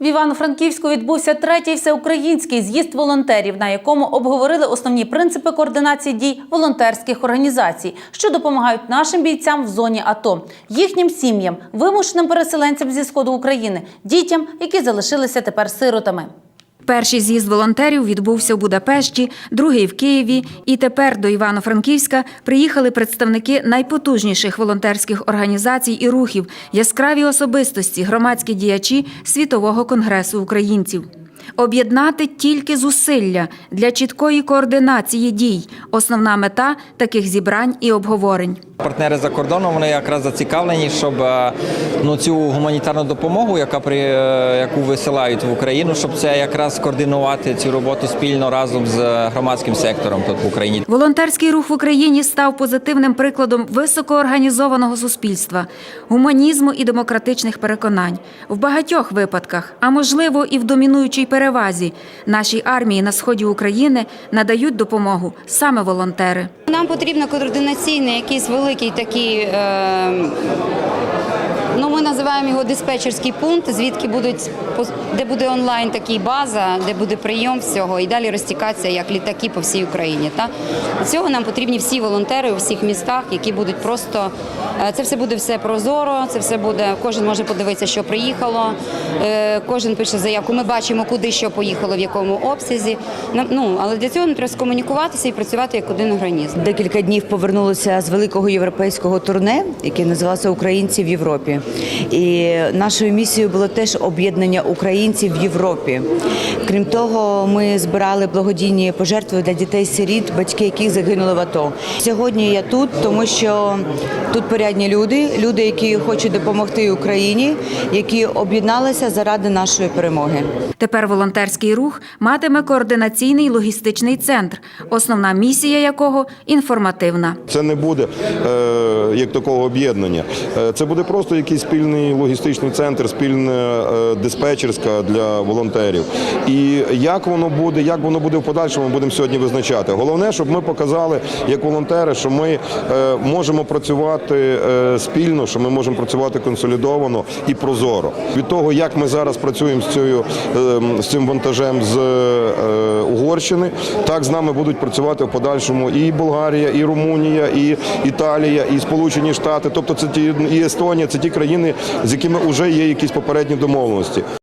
В Івано-Франківську відбувся третій всеукраїнський з'їзд волонтерів, на якому обговорили основні принципи координації дій волонтерських організацій, що допомагають нашим бійцям в зоні АТО, їхнім сім'ям, вимушеним переселенцям зі сходу України, дітям, які залишилися тепер сиротами. Перший з'їзд волонтерів відбувся в Будапешті, другий в Києві. І тепер до Івано-Франківська приїхали представники найпотужніших волонтерських організацій і рухів, яскраві особистості, громадські діячі Світового конгресу українців. Об'єднати тільки зусилля для чіткої координації дій основна мета таких зібрань і обговорень. Партнери за кордоном вони якраз зацікавлені, щоб е, ну цю гуманітарну допомогу, яка при е, яку висилають в Україну, щоб це якраз координувати цю роботу спільно разом з громадським сектором тут в Україні. Волонтерський рух в Україні став позитивним прикладом високоорганізованого суспільства, гуманізму і демократичних переконань. В багатьох випадках, а можливо і в домінуючій перевазі, нашій армії на сході України надають допомогу саме волонтери. Нам потрібно координаційний якийсь великий такий. Е, називаємо його диспетчерський пункт, звідки будуть де буде онлайн такий база, де буде прийом всього, і далі розтікатися як літаки по всій Україні. Та цього нам потрібні всі волонтери у всіх містах, які будуть просто е, це все буде все прозоро. Це все буде. Кожен може подивитися, що приїхало. е, Кожен пише заявку. Ми бачимо, куди що поїхало, в якому обсязі. Ну але для цього треба скомунікуватися і працювати як один організм. Декілька днів повернулися з великого європейського турне, яке називалося Українці в Європі. І нашою місією було теж об'єднання українців в Європі. Крім того, ми збирали благодійні пожертви для дітей-сиріт, батьки яких загинули в АТО. Сьогодні я тут, тому що тут порядні люди, люди, які хочуть допомогти Україні, які об'єдналися заради нашої перемоги. Тепер волонтерський рух матиме координаційний логістичний центр, основна місія якого інформативна. Це не буде е, як такого об'єднання. Е, Це буде просто якийсь спільний логістичний центр, спільна е, диспетчерська для волонтерів. І як воно буде, як воно буде в подальшому, будемо сьогодні визначати. Головне, щоб ми показали як волонтери, що ми е, можемо працювати е, спільно, що ми можемо працювати консолідовано і прозоро. Від того, як ми зараз працюємо з цією е, з цим вантажем з е, Угорщини, так з нами будуть працювати в подальшому і Болгарія, і Румунія, і Італія, і Сполучені Штати. Тобто це ті і Естонія, це ті країни, з якими вже є якісь попередні домовленості.